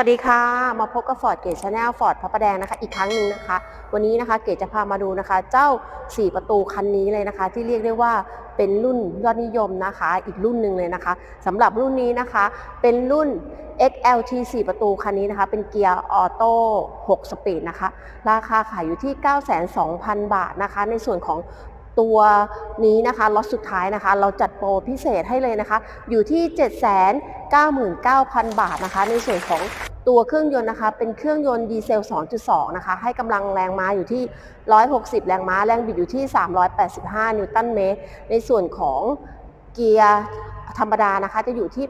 วัสดีค่ะ มาพบกับฟอร์ดเกตชาแนลฟอร์ดพระประแดงนะคะอีกครั้งหนึ่งนะคะ วันนี้นะคะเกตจะพามาดูนะคะ เจ้า 4 ประตูคันนี้เลยนะคะ ที่เรียกได้ว่าเป็นรุ่นยอดนิยมนะคะ อีกรุ่นหนึ่งเลยนะคะสำหรับรุ่นนี้นะคะ เป็นรุ่น XLT 4 ประตูคันนี้นะคะ เป็นเกียร์ออโต้6สปีดนะคะ ราคาขายอยู่ที่9,200,000 บาทนะคะ ในส่วนของตัวนี้นะคะล็อตสุดท้ายนะคะ เราจัดโปรพิเศษให้เลยนะคะ อยู่ที่ 799,000 บาทนะคะ ในส่วนของ ตัวเครื่องยนต์นะคะเป็นเครื่องยนต์ดีเซล 2.2 นะคะ ให้กำลังแรงม้าอยู่ที่ 160 แรงม้า แรงบิดอยู่ที่ 385 นิวตันเมตร ในส่วนของเกียร์ธรรมดานะคะจะอยู่ที่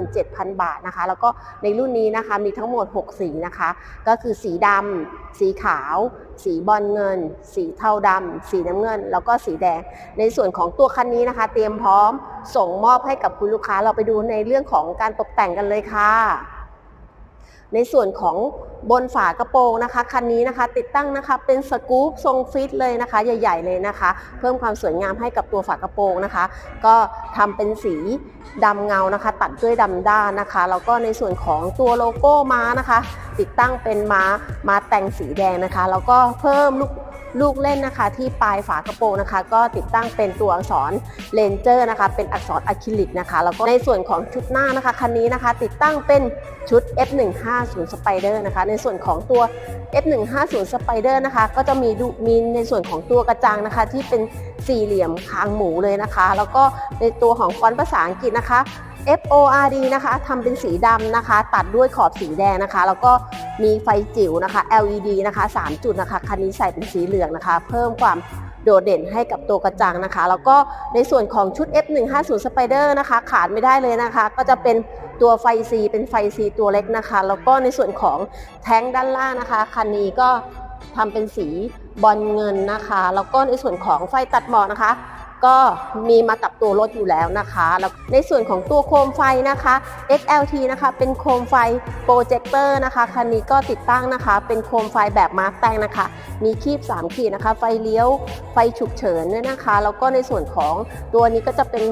857,000 บาทนะคะ แล้วก็ในรุ่นนี้นะคะมีทั้งหมด 6 สีนะคะ ก็คือสีดำ สีขาว สีบอลเงิน สีเทาดำ สีน้ำเงิน แล้วก็สีแดง ในส่วนของตัวคันนี้นะคะ เตรียมพร้อมส่งมอบให้กับคุณลูกค้า เราไปดูในเรื่องของการตกแต่งกันเลยค่ะ ในส่วนของบนฝากระโปรงนะคะคันนี้นะคะ ติดตั้งนะคะเป็นสกู๊ปทรงฟิตเลยนะคะ ใหญ่ ๆ เลยนะคะ เพิ่มความสวยงามให้กับตัวฝากระโปรงนะคะ ก็ทำเป็นสีดำเงานะคะ ตัดด้วยดำด้านนะคะแล้วก็ในส่วนของตัวโลโก้ม้านะคะ ติดตั้งเป็นม้าม้าแต่งสีแดงนะคะแล้วก็เพิ่มลูก ลูกเล่นนะคะที่ปลายฝากระโปรงนะคะ ก็ติดตั้งเป็นตัวอักษรเลนเจอร์นะคะ เป็นอักษรอะคริลิกนะคะ แล้วก็ในส่วนของชุดหน้านะคะคันนี้นะคะ ติดตั้งเป็นชุด F150 Spider นะคะ ในส่วนของตัว F150 Spider นะคะ ก็จะมีดูมีในส่วนของตัวกระจังนะคะที่เป็นสี่เหลี่ยมคางหมูเลยนะคะ แล้วก็ในตัวของฟอนต์ภาษาอังกฤษนะคะ F O R D นะคะทำเป็นสีดำนะคะ ตัดด้วยขอบสีแดงนะคะ แล้วก็มีไฟจิ๋วนะคะ LED นะคะ 3 จุดนะคะ คันนี้ใส่เป็นสีเหลืองนะคะ เพิ่มความโดดเด่นให้กับตัวกระจังนะคะ แล้วก็ในส่วนของชุด F150 Spider นะคะ ขาดไม่ได้เลยนะคะ ก็จะเป็นตัวไฟ C เป็นไฟ C ตัวเล็กนะคะ แล้วก็ในส่วนของแท้งด้านล่างนะคะ คันนี้ก็ทำเป็นสี บอลเงินนะคะ แล้วก็ในส่วนของไฟตัดหมอกนะคะ ก็มีมากับตัวรถอยู่แล้วนะคะ แล้วในส่วนของตัวโคมไฟนะคะ XLT นะคะเป็นโคมไฟโปรเจคเตอร์นะคะคันนี้ก็ติดตั้งนะคะ เป็นโคมไฟแบบมาร์กแตงนะคะ มีคีบ 3 ขีดนะคะ ไฟเลี้ยวไฟฉุกเฉินด้วยนะคะ แล้วก็ในส่วนของตัวนี้ก็จะเป็น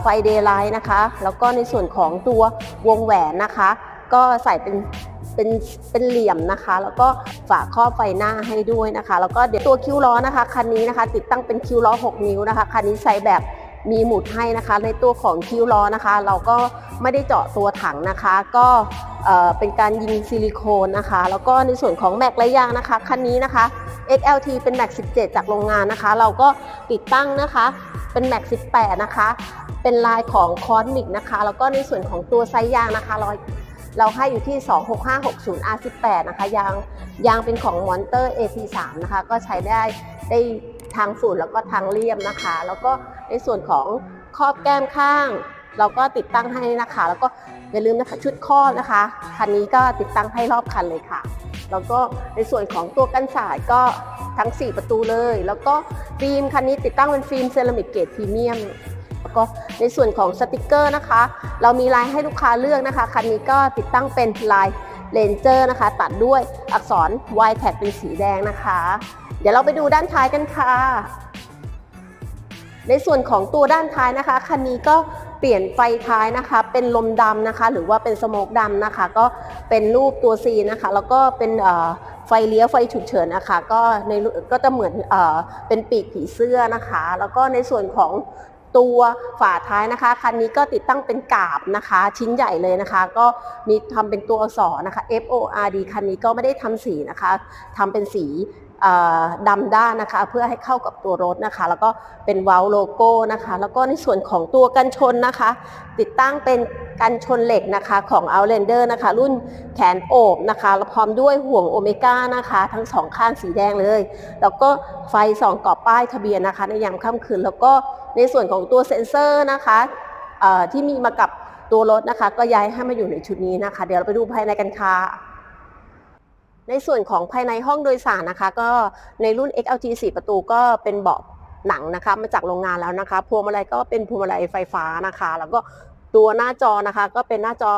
ไฟเดย์ไลท์นะคะ แล้วก็ในส่วนของตัววงแหวนนะคะ ก็ใส่เป็น เป็นเป็นเหลี่ยมนะคะ แล้วก็ฝาครอบไฟหน้าให้ด้วยนะคะ แล้วก็เดี๋ยวตัวคิ้วล้อนะคะคันนี้นะคะ ติดตั้งเป็นคิ้วล้อ 6 นิ้วนะคะคันนี้ใช้แบบมีหมุดให้นะคะ ในตัวของคิ้วล้อนะคะ เราก็ไม่ได้เจาะตัวถังนะคะ ก็เอ่อเป็นการยิงซิลิโคนนะคะ แล้วก็ในส่วนของแม็กและยางนะคะคันนี้นะคะ XLT เป็นแม็ก17 จากโรงงานนะคะ เราก็ติดตั้งนะคะเป็นแม็ก18 นะคะ เป็นลายของคอนมิกนะคะ แล้วก็ในส่วนของตัวไซส์ยางนะคะ เราให้อยู่ที่ 26560 R18 นะคะยางยางเป็นของมอนเตอร์ AT3 นะคะ ก็ใช้ได้ได้ทางฝุ่นแล้วก็ทางเรียบนะคะ แล้วก็ในส่วนของครอบแก้มข้าง เราก็ติดตั้งให้นะคะ แล้วก็อย่าลืมนะคะชุดครอบนะคะคันนี้ก็ติดตั้งให้รอบคันเลยค่ะ แล้วก็ในส่วนของตัวกันสายก็ทั้ง 4 ประตูเลย แล้วก็ฟิล์มคันนี้ติดตั้งเป็นฟิล์มเซรามิกเกรดพรีเมียม แล้วก็ในส่วนของสติกเกอร์นะคะ เรามีลายให้ลูกค้าเลือกนะคะ คันนี้ก็ติดตั้งเป็นลายเลนเจอร์นะคะ ตัดด้วยอักษร Y t a g เป็นสีแดงนะคะ เดี๋ยวเราไปดูด้านท้ายกันค่ะ ในส่วนของตัวด้านท้ายนะคะ คันนี้ก็เปลี่ยนไฟท้ายนะคะ เป็นลมดำนะคะ หรือว่าเป็นสโมกดำนะคะ ก็เป็นรูปตัว C นะคะ แล้วก็เป็นไฟเลี้ยวไฟฉุกเฉินนะคะ ก็ในก็จะเหมือนเอเป็นปีกผีเสื้อนะคะ แล้วก็ในส่วนของ ตัวฝาท้ายนะคะ คันนี้ก็ติดตั้งเป็นกาบนะคะ ชิ้นใหญ่เลยนะคะ ก็มีทำเป็นตัวอักษรนะคะ F O R D คันนี้ก็ไม่ได้ทำสีนะคะทำเป็นสี ดำด้านนะคะ เพื่อให้เข้ากับตัวรถนะคะ แล้วก็เป็นเวาลโลโก้นะคะ แล้วก็ในส่วนของตัวกันชนนะคะ ติดตั้งเป็นกันชนเหล็กนะคะของ Outlander นะคะ รุ่นแขนโอบนะคะแล้วพร้อมด้วยห่วงโอเมก้านะคะ ทั้งสองข้างสีแดงเลย แล้วก็ไฟสองกรอบป้ายทะเบียนนะคะ ในยามค่ำคืน แล้วก็ในส่วนของตัวเซ็นเซอร์นะคะที่มีมากับตัวรถนะคะ ก็ย้ายให้มาอยู่ในชุดนี้นะคะ เดี๋ยวเราไปดูภายในกันค่ะ ในส่วนของภายในห้องโดยสารนะคะ ก็ในรุ่น XLT 4 ประตูก็เป็นเบาะหนังนะคะมาจากโรงงานแล้วนะคะ พวงมาลัยก็เป็นพวงมาลัยไฟฟ้านะคะ แล้วก็ตัวหน้าจอนะคะ ก็เป็นหน้าจอ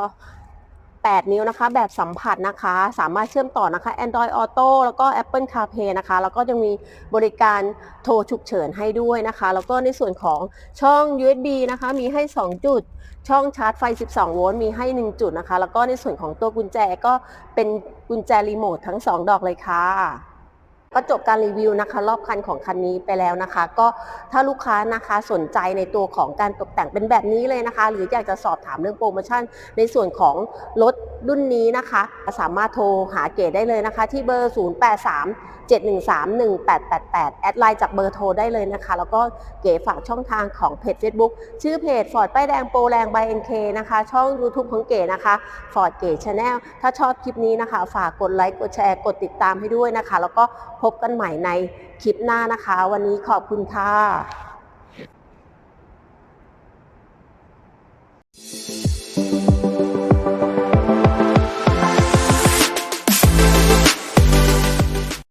8 นิ้วนะคะ แบบสัมผัสนะคะ สามารถเชื่อมต่อนะคะ Android Auto แล้วก็ Apple CarPlay นะคะ แล้วก็ยังมีบริการโทรฉุกเฉินให้ด้วยนะคะ แล้วก็ในส่วนของช่อง USB นะคะ มีให้ 2 จุด ช่องชาร์จไฟ 12 โวลต์มีให้ 1 จุดนะคะ แล้วก็ในส่วนของตัวกุญแจก็เป็นกุญแจรีโมททั้ง 2 ดอกเลยค่ะ ก็จบการรีวิวนะคะ รอบคันของคันนี้ไปแล้วนะคะ ก็ถ้าลูกค้านะคะสนใจในตัวของการตกแต่งเป็นแบบนี้เลยนะคะ หรืออยากจะสอบถามเรื่องโปรโมชั่น ในส่วนของรถรุ่นนี้นะคะ สามารถโทรหาเก๋ได้เลยนะคะ ที่เบอร์ 083 713 1888 แอดไลน์จากเบอร์โทรได้เลยนะคะ แล้วก็เก๋ฝากช่องทางของเพจ Facebook ชื่อเพจ Ford ป้ายแดงโปรแรง by NK นะคะ ช่อง YouTube ของเก๋นะคะ Ford เก๋ Channel ถ้าชอบคลิปนี้นะคะ ฝากกดไลค์กดแชร์กดติดตามให้ด้วยนะคะ แล้วก็พบกันใหม่ในคลิปหน้านะคะ วันนี้ขอบคุณค่ะ